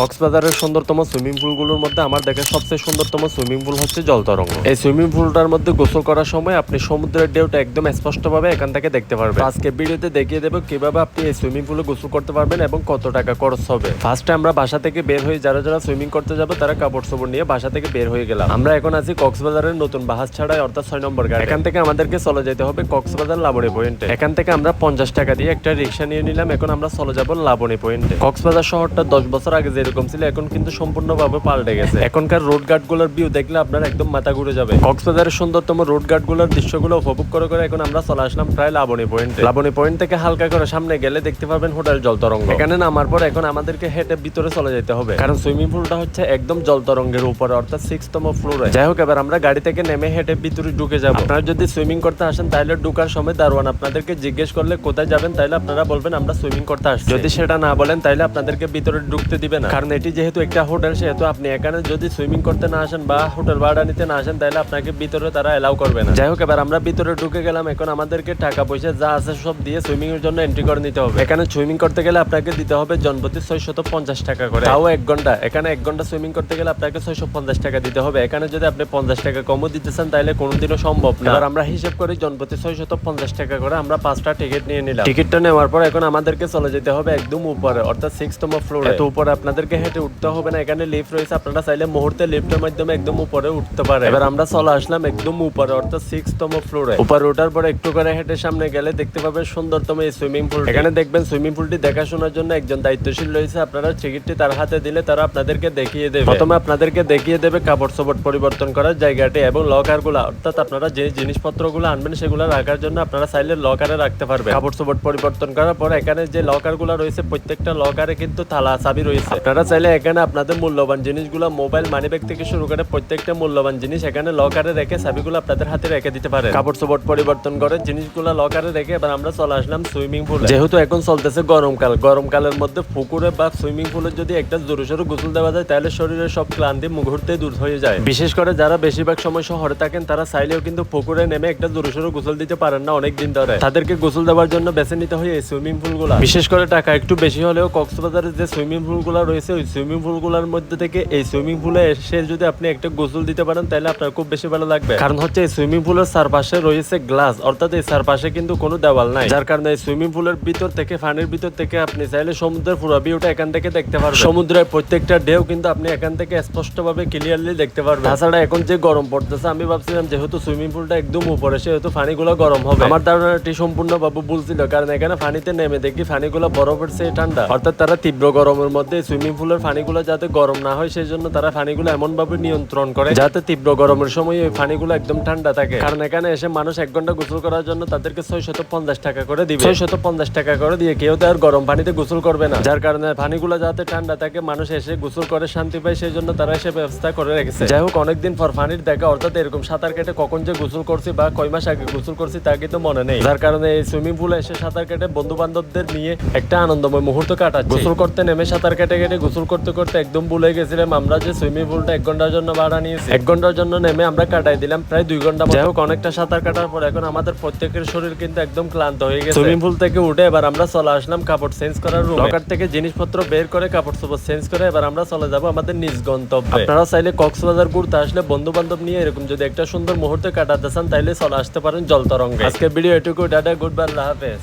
কক্সবাজারের সুন্দরতম সুইমিং পুলগুলোর মধ্যে আমার দেখা সবচেয়ে সুন্দরতম সুইমিং পুল হচ্ছে জলতরঙ্গ। এই সুইমিং পুলটার মধ্যে গোসল করার সময় আপনি সমুদ্রের ঢেউটা একদম স্পষ্টভাবে এখান থেকে দেখতে পারবেন। আজকে ভিডিওতে দেখিয়ে দেবো কীভাবে আপনি এই সুইমিং পুলে গোসল করতে পারবেন এবং কত টাকা খরচ হবে। ফার্স্টে আমরা বাসা থেকে বের হয়ে যারা যারা সুইমিং করতে যাব, তারা কাপড় চোপড় নিয়ে বাসা থেকে বের হয়ে গেলাম। আমরা এখন আছি কক্সবাজারের নতুন বাহাজ ছাড়াই, অর্থাৎ ছয় নম্বর গাড়ি। এখান থেকে আমাদেরকে চলে যেতে হবে কক্সবাজার লাবণী পয়েন্টে। এখান থেকে আমরা পঞ্চাশ টাকা দিয়ে একটা রিক্সা নিয়ে নিলাম, এখন আমরা চলে যাব লাবণী পয়েন্টে। কক্সবাজার শহরটা দশ বছর আগে যেরকম ছিল, এখন কিন্তু সম্পূর্ণভাবে পাল্টে গেছে। এখনকার রোড গার্ডগুলোর ভিউ দেখলে আপনার একদম মাথা ঘুরে যাবে। কক্সবাজারের সুন্দরতম রোড গার্ডগুলোর দৃশ্যগুলো উপভোগ করে করে এখন আমরা চলে আসলাম প্রায় লাবণী পয়েন্টে লাবণী পয়েন্ট থেকে হালকা করে সামনে গেলে দেখতে পাবেন হোটেল জলতরঙ্গ। এখানে নামার পর এখন আমাদেরকে হেঁটে ভিতরে চলে যেতে হবে। কারণ সুইমিং পুলটা হচ্ছে একদম জলতরঙ্গের উপরে, অর্থাৎ সিক্স তম ফ্লোরে যাই হোক, এবার আমরা গাড়ি থেকে নেমে হেঁটে ভিতরে ঢুকে যাব। আপনারা যদি সুইমিং করতে আসেন, তাহলে ঢুকার সময় দারোয়ান আপনাদেরকে জিজ্ঞেস করলে কোথায় যাবেন, তাহলে আপনারা বলবেন আমরা সুইমিং করতে আসছি। যদি সেটা না বলেন, তাহলে আপনাদেরকে ভিতরে ঢুকতে দিবে না। কারণ এটি যেহেতু একটা হোটেল, সেহেতু আপনি এখানে যদি সুইমিং করতে না আসেন বা হোটেল ভাড়া নিতে না আসেন, তাহলে আপনাকে ভিতরে তারা এলাও করবে না। যাই হোক, এবার আমরা ভিতরে ঢুকে গেলাম। এখন আমাদেরকে টাকা পয়সা যা আছে সব দিয়ে সুইমিং এর জন্য এন্ট্রি করে নিতে হবে। এখানে সুইমিং করতে গেলে আপনাকে দিতে হবে জনপ্রতি ছয়শত পঞ্চাশ টাকা করে। তাও এক ঘণ্টা। এখানে এক ঘণ্টা সুইমিং করতে গেলে আপনাকে ছয়শো পঞ্চাশ টাকা দিতে হবে। এখানে যদি আপনি পঞ্চাশ টাকা কমও দিতে চান, তাহলে কোনোদিনও সম্ভব না। এবার আমরা হিসেব করি জনপ্রতি ছয়শত পঞ্চাশ টাকা করে আমরা পাঁচটা টিকিট নিয়ে নিলাম। টিকিটটা নেওয়ার পর এখন আমাদেরকে চলে যেতে হবে একদম উপরে, অর্থাৎ সিক্স তম ফ্লোরে তো উপরে আপনাদেরকে হেঁটে উঠতে হবে না। এখানে লিফট রয়েছে, আপনারা চাইলে মুহূর্তে লিফটের মাধ্যমে একদম উপরে উঠতে পারে এবার আমরা চলে আসলাম একদম উপরে, অর্থাৎ সিক্স তম ফ্লোরে উপরে ওঠার পর একটু করে হেঁটে সামনে গেলে দেখতে পাবেন সুন্দরতম এই সুইমিং পুল এখানে দেখবেন সুইমিং পুলটি দেখাশোনার জন্য একজন দায়িত্বশীল রয়েছে। আপনারা টিকিটটি তার হাতে দিলে তারা আপনাদেরকে দেখিয়ে দেবে। প্রথমে আপনাদেরকে দেখিয়ে দেবে কাপড় চোপড় পরিবর্তন করার জায়গাটি এবং লকারগুলা অর্থাৎ আপনারা যে জিনিসপত্রগুলো আনবেন সেগুলো রাখার জন্য আপনারা চাইলে লকারে রাখতে পারবেন। কাপড় চোপড় পরিবর্তন করার পর এখানে যে লকারগুলো রয়েছে, প্রত্যেকটা লকারে কিন্তু তালা চাবি রয়েছে। আপনারা চাইলে এখানে আপনাদের মূল্যবান জিনিসগুলো মোবাইল মানি ব্যাগ থেকে শুরু করে প্রত্যেকটা মূল্যবান জিনিস এখানে লকারে রেখে চাবিগুলো আপনাদের হাতে রেখে দিতে পারে কাপড় চোপড় পরিবর্তন করে জিনিসগুলো লকারে রেখে এবার আমরা চলে আসলাম সুইমিং পুল যেহেতু এখন চলতেছে গরমকাল, গরমকালের মধ্যে পুকুরে বা সুইমিং পুলে যদি একটা জোরে সরু গোসল দেওয়া যায়, তাহলে শরীরের সব ক্লান্তি মুহূর্তে দূর হয়ে যায়। বিশেষ করে যারা বেশিরভাগ সময় শহরে থাকেন, তারা চাইলেও কিন্তু পুকুরে নেমে একটা জোরে সরু গোসল দিতে পারেন না অনেক দিন ধরে। তাদেরকে গোসল দেওয়ার জন্য বেছে নিতে হয় এই সুইমিং পুলগুলা। বিশেষ করে টাকা একটু বেশি হলেও কক্সবাজারের যে সুইমিং পুলগুলা রয়েছে ওই সুইমিং পুলগুলার মধ্যে থেকে এই সুইমিং পুলে এসে যদি আপনি একটা গোসল দিতে পারেন, তাহলে আপনার খুব বেশি ভালো লাগবে। কারণ হচ্ছে এই সুইমিং পুলের চারপাশে রয়েছে গ্লাস অর্থাৎ এই চারপাশে কিন্তু কোনো দেওয়াল নাই। যার কারণে এই সুইমিং পুলের ভিতর থেকে, পানির ভিতর থেকে আপনি চাইলে সমুদ্রের পুরো ভিউটা এখান থেকে দেখতে পারবেন। সমুদ্রের প্রত্যেকটা ঢেউ কিন্তু আপনি এখান থেকে স্পষ্টভাবে ক্লিয়ারলি দেখতে পারবেন। তাছাড়া এখন যে গরম পড়তেছে, আমি ভাবছিলাম যেহেতু সুইমিং পুলটা একদম উপরে, সেহেতু পানিগুলো গরম হবে। আমার ধারণাটি সম্পূর্ণভাবে ভুল ছিল, কারণ এখানে পানিতে নেমে দেখি পানিগুলো বরফের চেয়ে ঠান্ডা। অর্থাৎ তারা তীব্র গরমের মধ্যে সুইমিং পুলের পানিগুলো যাতে গরম না হয়, সেই জন্য তারা পানিগুলো এমন ভাবে নিয়ন্ত্রণ করে যাতে তীব্র গরমের সময় ওই পানিগুলো একদম ঠান্ডা থাকে। কারণ এখানে এসে মানুষ এক ঘণ্টা গোসল করার জন্য তাদেরকে ছয় শত পঞ্চাশ টাকা করে দিবে। ছয় শত পঞ্চাশ টাকা করে দিয়ে কেউ তো আর গরম পানিতে গোসল করবে না। যার কারণে পানিগুলো যাতে ঠান্ডা থাকে, মানুষ এসে গোসল করে শান্তি পায়, সেই জন্য তারা এসে ব্যবস্থা করে রেখেছে। যাই হোক, অনেকদিন পর পানির দেখা, অর্থাৎ এরকম সাঁতার কেটে কখন যে গোসল করছি বা কয় মাস আগে গোসল করছি তা কিন্তু মনে নেই। যার কারণে এই সুইমিং পুলে এসে সাঁতার কেটে বন্ধু বান্ধবদের নিয়ে একটা আনন্দময় মুহূর্ত কাটাচ্ছি। গোসল করতে নেমে সাঁতার কেটে কেটে গোসল করতে করতে একদম ভুলে গেছিলাম। আমরা যে সুইমিং পুলটা এক ঘণ্টার জন্য ভাড়া নিয়েছি এক ঘণ্টার জন্য নেমে আমরা কাটাই দিলাম প্রায় দুই ঘণ্টা যাই হোক অনেকটা সাঁতার কাটার পর এখন আমাদের প্রত্যেকের শরীর কিন্তু একদম ক্লান্ত হয়ে গেছে। সুইমিং পুল থেকে উঠে এবার আমরা চলে আসলাম কাপড় চেঞ্জ করার রুম লকার থেকে জিনিসপত্র বের করে কাপড় চোপড় চেঞ্জ করে এবার আমরা চলে যাব আমাদের নিজ গন্তব্যে। আপনারা চাইলে কক্সবাজার ঘুরতে আসলে বন্ধু বান্ধব নিয়ে এরকম যদি একটা সুন্দর মুহূর্তে কাটাতে চান তাইলে চলে আসতে পারেন জলতরঙ্গে। আজকের ভিডিও এটুকু ডাটা গুড বাই আল্লাহ হাফেজ।